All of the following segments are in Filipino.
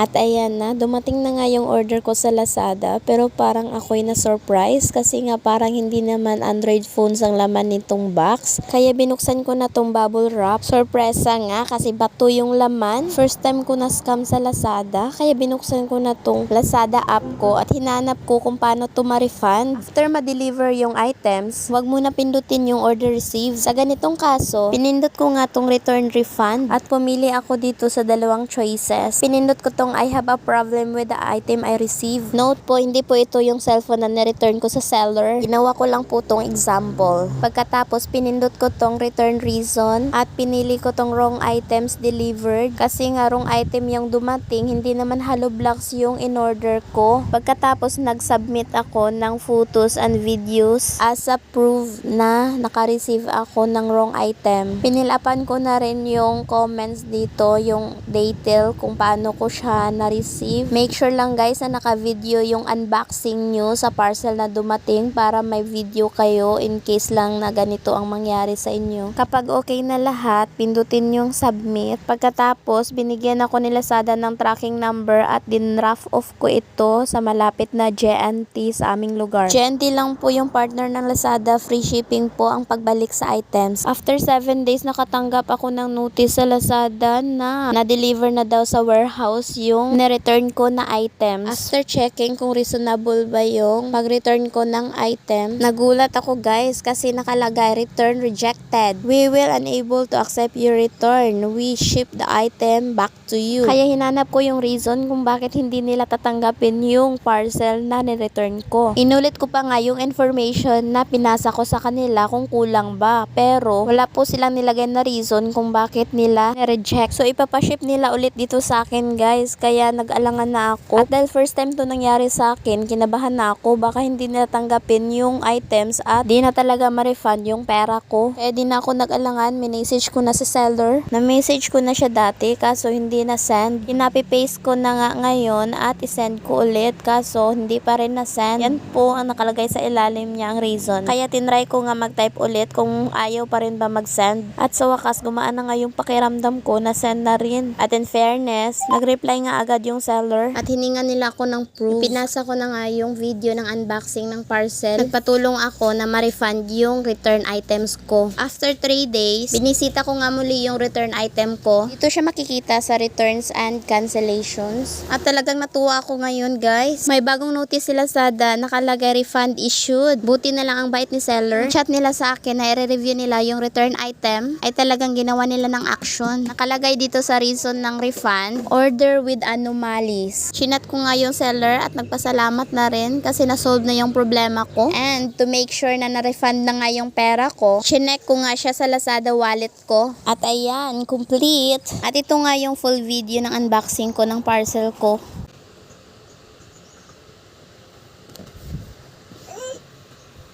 At ayan na, dumating na nga yung order ko sa Lazada pero parang ako'y na-surprise kasi nga parang hindi naman Android phones ang laman nitong box. Kaya binuksan ko na tong bubble wrap. Sorpresa nga kasi bato yung laman. First time ko na-scam sa Lazada kaya binuksan ko na tong Lazada app ko at hinanap ko kung paano to ma-refund. After ma-deliver yung items, wag muna pindutin yung order received. Sa ganitong kaso, pinindot ko nga tong return refund at pumili ako dito sa dalawang choices. Pinindot ko tong I have a problem with the item I received. Note po, hindi po ito yung cellphone na na-return ko sa seller. Ginawa ko lang po tong example. Pagkatapos, pinindot ko tong return reason at pinili ko tong wrong items delivered kasi nga wrong item yung dumating, hindi naman hollow blocks yung in-order ko. Pagkatapos, nag-submit ako ng photos and videos as a proof na naka-receive ako ng wrong item. Pinilapan ko na rin yung comments dito, yung detail kung paano ko siya na-receive. Make sure lang guys na naka-video yung unboxing nyo sa parcel na dumating para may video kayo in case lang na ganito ang mangyari sa inyo. Kapag okay na lahat, pindutin yung submit. Pagkatapos, binigyan ako ni Lazada ng tracking number at din-rough off ko ito sa malapit na JNT sa aming lugar. JNT lang po yung partner ng Lazada. Free shipping po ang pagbalik sa items. After 7 days, nakatanggap ako ng notice sa Lazada na na-deliver na daw sa warehouse yung na-return ko na items. After checking kung reasonable ba yung pag-return ko ng item, nagulat ako guys kasi nakalagay return rejected. We will unable to accept your return. We ship the item back to you. Kaya hinanap ko yung reason kung bakit hindi nila tatanggapin yung parcel na ni-return ko. Inulit ko pa nga yung information na pinasa ko sa kanila kung kulang ba. Pero wala po silang nilagay na reason kung bakit nila reject. So ipapaship nila ulit dito sa akin guys. Kaya nag-alangan na ako. At dahil first time to nangyari sa akin, kinabahan na ako. Baka hindi nila tanggapin yung items at di na talaga ma-refund yung pera ko. Kaya di na ako nag-alangan. Minessage ko na sa seller. Na-message ko na siya dati kaso hindi na send. Inapi-paste ko na nga ngayon at isend ko ulit kaso hindi pa rin na send. Yan po ang nakalagay sa ilalim niya ang reason. Kaya tinry ko nga mag-type ulit kung ayaw pa rin ba mag-send. At sa wakas gumaan na nga yung pakiramdam ko na send na rin. At in fairness, nag-reply nga agad yung seller at hininga nila ako ng proof. Pinasa ko na nga yung video ng unboxing ng parcel. Nagpatulong ako na ma-refund yung return items ko. After 3 days, binisita ko nga muli yung return item ko. Dito siya makikita sa returns and cancellations. At talagang natuwa ako ngayon guys. May bagong notice sila sa da nakalagay refund issued. Buti na lang ang bait ni seller. Chat nila sa akin na i-review nila yung return item ay talagang ginawa nila ng action. Nakalagay dito sa reason ng refund, order with anomalies. Chinat ko nga yung seller at nagpasalamat na rin kasi na-solve na yung problema ko. And to make sure na na-refund na nga yung pera ko, chinek ko nga siya sa Lazada wallet ko. At ayan, complete. At ito nga yung full video ng unboxing ko ng parcel ko.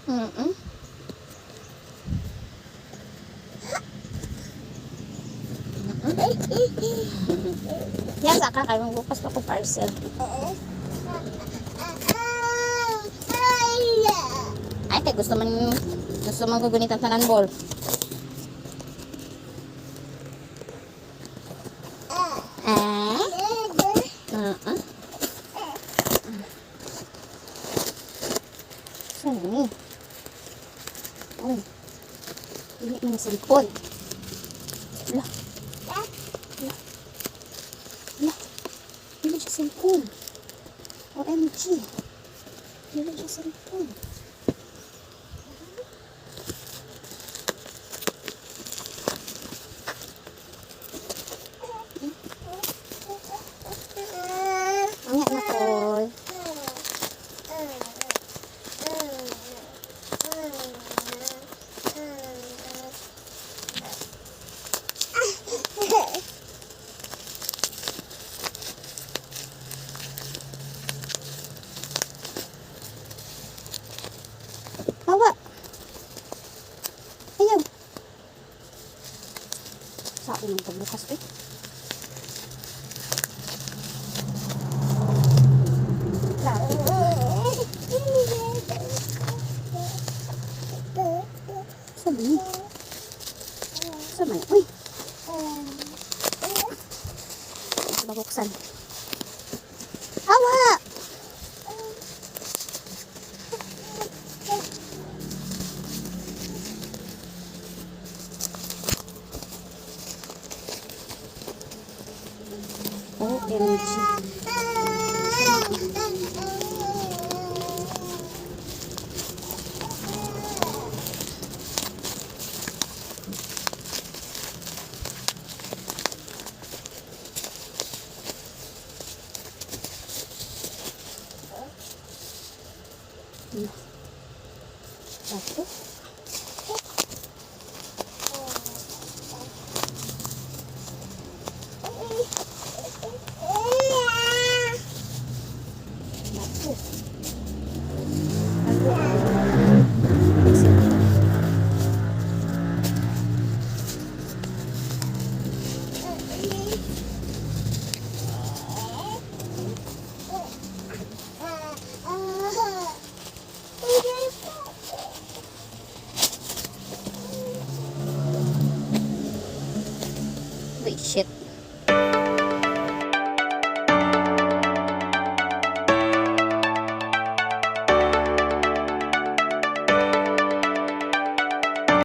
Mm-mm. Yan, saka kayo magbukas pa ko parcel. Ay, kay gusto man gusto man gugunitan tanan ball. Sini. Oh. Ini mana cellphone? Lah. Lah. Lah. Ini siya cellphone. OMG. Ini siya cellphone. Ang na ko. Bawa. Ayaw. Akin ang pagbukas eh. Sabi. Sabi. Uy. Babuksan. 어? 얘 뭐지? 맞고 shit.